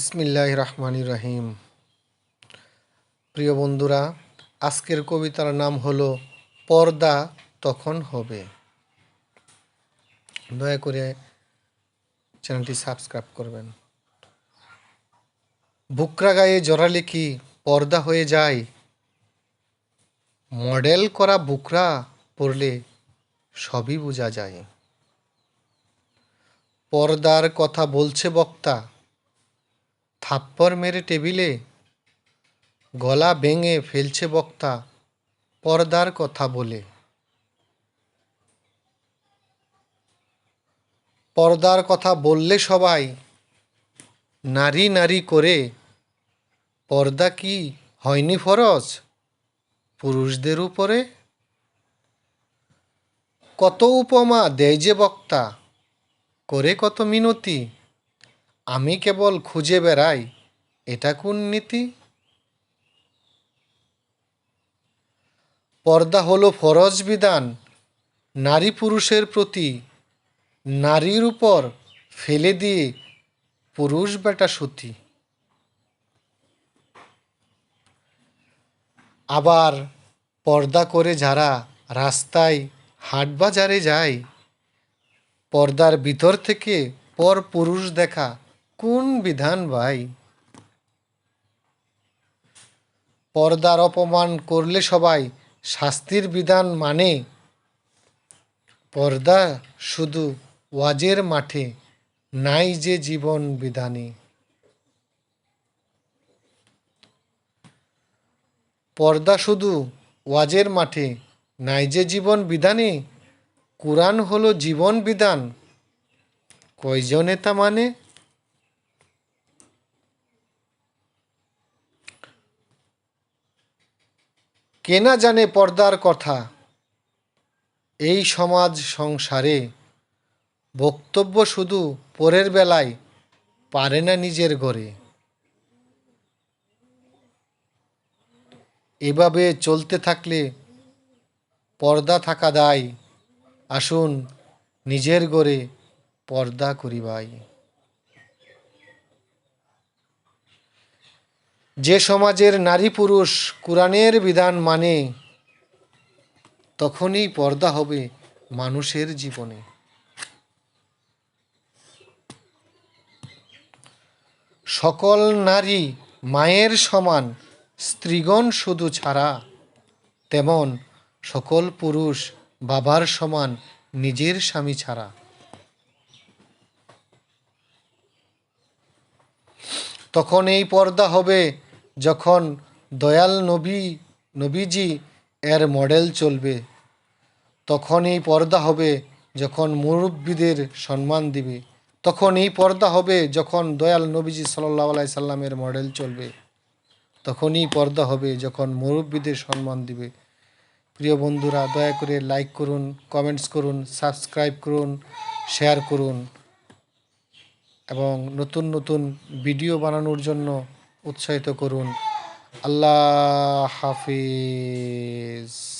বিসমিল্লাহ রহমানির রহিম। প্রিয় বন্ধুরা, আজকের কবিতার নাম হলো পর্দা তখন হবে। দয়া করে চ্যানেলটি সাবস্ক্রাইব করবেন। বুকরা গায়ে জড়ালে কি পর্দা হয়ে যায় মডেল করা বুকরা পড়লে সবই বোঝা যায়। পর্দার কথা বলছে বক্তা থাপ্পড় মেরে টেবিলে গলা ভেঙে ফেলছে বক্তা, পর্দার কথা বলে। পর্দার কথা বললে সবাই নারী নারী করে, পর্দা কি হয়নি ফরজ পুরুষদের উপরে? কত উপমা দেয় যে বক্তা, করে কত মিনতি? আমি কেবল খুঁজে বেড়াই, এটা কোন নীতি? পর্দা হলো ফরজ বিধান, নারী পুরুষের প্রতি, নারীর উপর ফেলে দিয়ে পুরুষ বেটা সতী। আবার পর্দা করে যারা রাস্তায় হাট বাজারে যায়, পর্দার ভিতর থেকে পর পুরুষ দেখা কোন বিধান ভাই? পর্দার অপমান করলে সবাই শাস্তির বিধান মানে। পর্দা শুধু ওয়াজের মাঠে, নাই যে জীবন বিধানে। পর্দা শুধু ওয়াজের মাঠে, নাই যে জীবন বিধানে। কোরআন হলো জীবন বিধান। কয়জনে তা মানে? কেনা জানে পর্দার কথা? এই সমাজ সংসারে বক্তব্য শুধু পরের বেলায় পারে না নিজের ঘরে। এভাবে চলতে থাকলে পর্দা থাকা দায়। আসুন নিজের গড়ে পর্দা করি ভাই। যে সমাজের নারী পুরুষ কোরআনের বিধান মানে তখনই পর্দা হবে মানুষের জীবনে। সকল নারী মায়ের সমান, স্ত্রীগণ শুধু ছাড়া, তেমন সকল পুরুষ বাবার সমান, নিজের স্বামী ছাড়া। তখন এই পর্দা হবে যখন দয়াল নবী, নবীজি এর মডেল চলবে, তখন এই পর্দা হবে যখন মুরব্বীদের সম্মান দিবে। তখন এই পর্দা হবে যখন দয়াল নবীজি সাল্লাহ আলাই সাল্লামের মডেল চলবে। তখনই পর্দা হবে যখন মুরব্বীদের সম্মান দিবে। প্রিয় বন্ধুরা, দয়া করে লাইক করুন কমেন্টস করুন সাবস্ক্রাইব করুন শেয়ার করুন এবং নতুন নতুন ভিডিও বানানোর জন্য উৎসাহিত করুন। আল্লাহ হাফিজ।